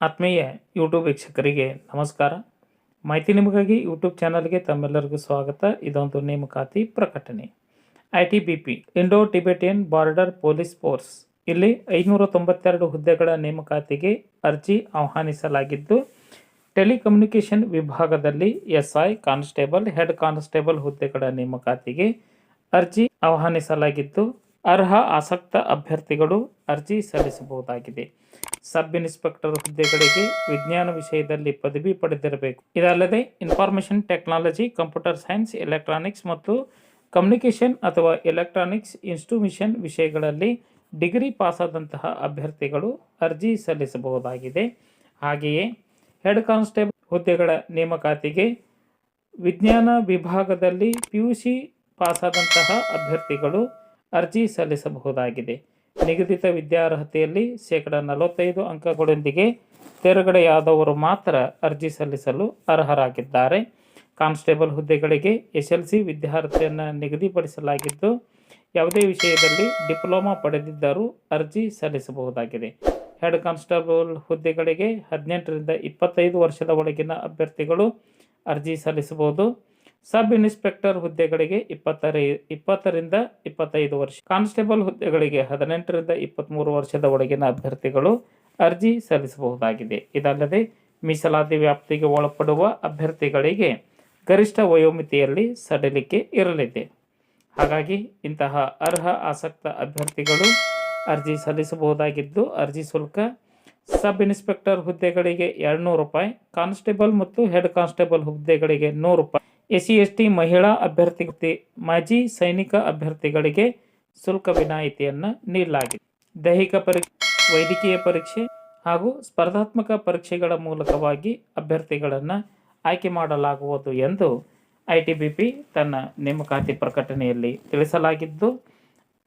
ಆತ್ಮೀಯ ಯೂಟ್ಯೂಬ್ ವೀಕ್ಷಕರಿಗೆ ನಮಸ್ಕಾರ. ಮಾಹಿತಿ ನಿಮಗಾಗಿ ಯೂಟ್ಯೂಬ್ ಚಾನಲ್ಗೆ ತಮ್ಮೆಲ್ಲರಿಗೂ ಸ್ವಾಗತ. ಇದೊಂದು ನೇಮಕಾತಿ ಪ್ರಕಟಣೆ. I T B P Indo Tibetan border police force ಇಲ್ಲಿ ಐನೂರ ತೊಂಬತ್ತೆರಡು ಹುದ್ದೆಗಳ ನೇಮಕಾತಿಗೆ ಅರ್ಜಿ ಆಹ್ವಾನಿಸಲಾಗಿದ್ದು, ಟೆಲಿಕಮ್ಯುನಿಕೇಷನ್ ವಿಭಾಗದಲ್ಲಿ ಎಸ್ಐ ಕಾನ್ಸ್ಟೇಬಲ್, ಹೆಡ್ ಕಾನ್ಸ್ಟೇಬಲ್ ಹುದ್ದೆಗಳ ನೇಮಕಾತಿಗೆ ಅರ್ಜಿ ಆಹ್ವಾನಿಸಲಾಗಿದ್ದು, ಅರ್ಹ ಆಸಕ್ತ ಅಭ್ಯರ್ಥಿಗಳು ಅರ್ಜಿ ಸಲ್ಲಿಸಬಹುದಾಗಿದೆ. ಸಬ್ ಇನ್ಸ್ಪೆಕ್ಟರ್ ಹುದ್ದೆಗಳಿಗೆ ವಿಜ್ಞಾನ ವಿಷಯದಲ್ಲಿ ಪದವಿ ಪಡೆದಿರಬೇಕು. ಇದಲ್ಲದೆ, information technology, computer science, electronics ಮತ್ತು ಕಮ್ಯುನಿಕೇಷನ್ ಅಥವಾ ಎಲೆಕ್ಟ್ರಾನಿಕ್ಸ್ ಇನ್ಸ್ಟ್ರುಮಿಷನ್ ವಿಷಯಗಳಲ್ಲಿ ಡಿಗ್ರಿ ಪಾಸಾದಂತಹ ಅಭ್ಯರ್ಥಿಗಳು ಅರ್ಜಿ ಸಲ್ಲಿಸಬಹುದಾಗಿದೆ. ಹಾಗೆಯೇ, ಹೆಡ್ ಕಾನ್ಸ್ಟೇಬಲ್ ಹುದ್ದೆಗಳ ನೇಮಕಾತಿಗೆ ವಿಜ್ಞಾನ ವಿಭಾಗದಲ್ಲಿ ಪಿ ಯು ಸಿ ಪಾಸಾದಂತಹ ಅಭ್ಯರ್ಥಿಗಳು ಅರ್ಜಿ ಸಲ್ಲಿಸಬಹುದಾಗಿದೆ. ನಿಗದಿತ ವಿದ್ಯಾರ್ಹತೆಯಲ್ಲಿ ಶೇಕಡ ನಲವತ್ತೈದು ಅಂಕಗಳೊಂದಿಗೆ ತೇರ್ಗಡೆಯಾದವರು ಮಾತ್ರ ಅರ್ಜಿ ಸಲ್ಲಿಸಲು ಅರ್ಹರಾಗಿದ್ದಾರೆ. ಕಾನ್ಸ್ಟೇಬಲ್ ಹುದ್ದೆಗಳಿಗೆ ಎಸ್ ಎಲ್ ಸಿ ವಿದ್ಯಾರ್ಥಿಯನ್ನು ನಿಗದಿಪಡಿಸಲಾಗಿದ್ದು, ಯಾವುದೇ ವಿಷಯದಲ್ಲಿ ಡಿಪ್ಲೊಮಾ ಪಡೆದಿದ್ದರೂ ಅರ್ಜಿ ಸಲ್ಲಿಸಬಹುದಾಗಿದೆ. ಹೆಡ್ ಕಾನ್ಸ್ಟೇಬಲ್ ಹುದ್ದೆಗಳಿಗೆ ಹದಿನೆಂಟರಿಂದ ಇಪ್ಪತ್ತೈದು ವರ್ಷದ ಒಳಗಿನ ಅಭ್ಯರ್ಥಿಗಳು ಅರ್ಜಿ ಸಲ್ಲಿಸಬಹುದು. ಸಬ್ ಇನ್ಸ್ಪೆಕ್ಟರ್ ಹುದ್ದೆಗಳಿಗೆ ಇಪ್ಪತ್ತರ, ಇಪ್ಪತ್ತರಿಂದ ಇಪ್ಪತ್ತೈದು ವರ್ಷ. ಕಾನ್ಸ್ಟೇಬಲ್ ಹುದ್ದೆಗಳಿಗೆ ಹದಿನೆಂಟರಿಂದ ಇಪ್ಪತ್ತ್ಮೂರು ವರ್ಷದ ಒಳಗಿನ ಅಭ್ಯರ್ಥಿಗಳು ಅರ್ಜಿ ಸಲ್ಲಿಸಬಹುದಾಗಿದೆ. ಇದಲ್ಲದೆ, ಮೀಸಲಾತಿ ವ್ಯಾಪ್ತಿಗೆ ಒಳಪಡುವ ಅಭ್ಯರ್ಥಿಗಳಿಗೆ ಗರಿಷ್ಠ ವಯೋಮಿತಿಯಲ್ಲಿ ಸಡಿಲಿಕೆ ಇರಲಿದೆ. ಹಾಗಾಗಿ, ಇಂತಹ ಅರ್ಹ ಆಸಕ್ತ ಅಭ್ಯರ್ಥಿಗಳು ಅರ್ಜಿ ಸಲ್ಲಿಸಬಹುದಾಗಿದ್ದು, ಅರ್ಜಿ ಶುಲ್ಕ ಸಬ್ ಇನ್ಸ್ಪೆಕ್ಟರ್ ಹುದ್ದೆಗಳಿಗೆ ಎರಡುನೂರು ರೂಪಾಯಿ, ಕಾನ್ಸ್ಟೇಬಲ್ ಮತ್ತು ಹೆಡ್ ಕಾನ್ಸ್ಟೇಬಲ್ ಹುದ್ದೆಗಳಿಗೆ ನೂರು ರೂಪಾಯಿ. ಎಸ್ ಸಿ ಎಸ್ ಟಿ ಮಹಿಳಾ ಅಭ್ಯರ್ಥಿ ಮಾಜಿ ಸೈನಿಕ ಅಭ್ಯರ್ಥಿಗಳಿಗೆ ಶುಲ್ಕ ವಿನಾಯಿತಿಯನ್ನು ನೀಡಲಾಗಿದೆ. ದೈಹಿಕ ಪರೀಕ್ಷೆ, ವೈದ್ಯಕೀಯ ಪರೀಕ್ಷೆ ಹಾಗೂ ಸ್ಪರ್ಧಾತ್ಮಕ ಪರೀಕ್ಷೆಗಳ ಮೂಲಕವಾಗಿ ಅಭ್ಯರ್ಥಿಗಳನ್ನು ಆಯ್ಕೆ ಮಾಡಲಾಗುವುದು ಎಂದು ಐ ಟಿ ಬಿ ತನ್ನ ನೇಮಕಾತಿ ಪ್ರಕಟಣೆಯಲ್ಲಿ ತಿಳಿಸಲಾಗಿದ್ದು,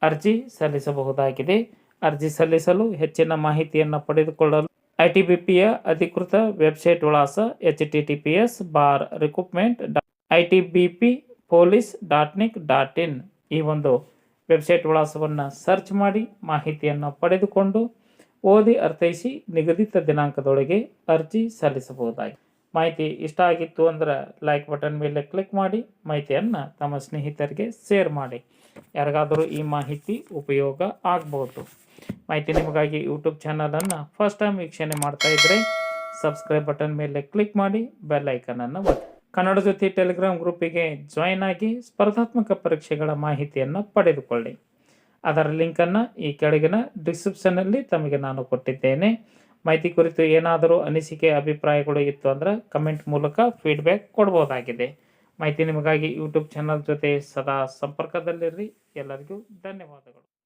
ಅರ್ಜಿ ಸಲ್ಲಿಸಬಹುದಾಗಿದೆ. ಅರ್ಜಿ ಸಲ್ಲಿಸಲು ಹೆಚ್ಚಿನ ಮಾಹಿತಿಯನ್ನು ಪಡೆದುಕೊಳ್ಳಲು ಐ ಟಿ ಬಿ ಪಿಯ ಅಧಿಕೃತ ವೆಬ್ಸೈಟ್ ವಿಳಾಸ H T T P S bar recruitment I T B P police dot nic dot in ಈ ಒಂದು ವೆಬ್ಸೈಟ್ ವಿಳಾಸವನ್ನು ಸರ್ಚ್ ಮಾಡಿ ಮಾಹಿತಿಯನ್ನು ಪಡೆದುಕೊಂಡು ಓದಿ ಅರ್ಥೈಸಿ ನಿಗದಿತ ದಿನಾಂಕದೊಳಗೆ ಅರ್ಜಿ ಸಲ್ಲಿಸಬಹುದಾಗಿದೆ. ಮಾಹಿತಿ ಇಷ್ಟ ಆಗಿತ್ತು ಅಂದ್ರೆ ಲೈಕ್ ಬಟನ್ ಮೇಲೆ ಕ್ಲಿಕ್ ಮಾಡಿ ಮಾಹಿತಿಯನ್ನು ತಮ್ಮ ಸ್ನೇಹಿತರಿಗೆ ಶೇರ್ ಮಾಡಿ. ಯಾರಿಗಾದರೂ ಈ ಮಾಹಿತಿ ಉಪಯೋಗ ಆಗ್ಬೋದು. ಮಾಹಿತಿ ನಿಮಗಾಗಿ ಯೂಟ್ಯೂಬ್ ಚಾನಲನ್ನು ಫಸ್ಟ್ ಟೈಮ್ ವೀಕ್ಷಣೆ ಮಾಡ್ತಾ ಇದ್ದರೆ ಸಬ್ಸ್ಕ್ರೈಬ್ ಬಟನ್ ಮೇಲೆ ಕ್ಲಿಕ್ ಮಾಡಿ ಬೆಲ್ ಐಕನನ್ನು ಒತ್ತಿ. ಕನ್ನಡ ಜ್ಯೋತಿ ಟೆಲಿಗ್ರಾಮ್ ಗ್ರೂಪಿಗೆ ಜಾಯಿನ್ ಆಗಿ ಸ್ಪರ್ಧಾತ್ಮಕ ಪರೀಕ್ಷೆಗಳ ಮಾಹಿತಿಯನ್ನು ಪಡೆದುಕೊಳ್ಳಿ. ಅದರ ಲಿಂಕನ್ನು ಈ ಕೆಳಗಿನ ಡಿಸ್ಕ್ರಿಪ್ಷನ್ನಲ್ಲಿ ತಮಗೆ ನಾನು ಕೊಟ್ಟಿದ್ದೇನೆ. ಮಾಹಿತಿ ಕುರಿತು ಏನಾದರೂ ಅನಿಸಿಕೆ, ಅಭಿಪ್ರಾಯಗಳು ಇತ್ತು ಅಂದ್ರೆ ಕಮೆಂಟ್ ಮೂಲಕ ಫೀಡ್ಬ್ಯಾಕ್ ಕೊಡ್ಬೋದಾಗಿದೆ. ಮಾಹಿತಿ ನಿಮಗಾಗಿ ಯೂಟ್ಯೂಬ್ ಚಾನಲ್ ಜೊತೆ ಸದಾ ಸಂಪರ್ಕದಲ್ಲಿರ್ರಿ ಎಲ್ಲರಿಗೂ ಧನ್ಯವಾದಗಳು.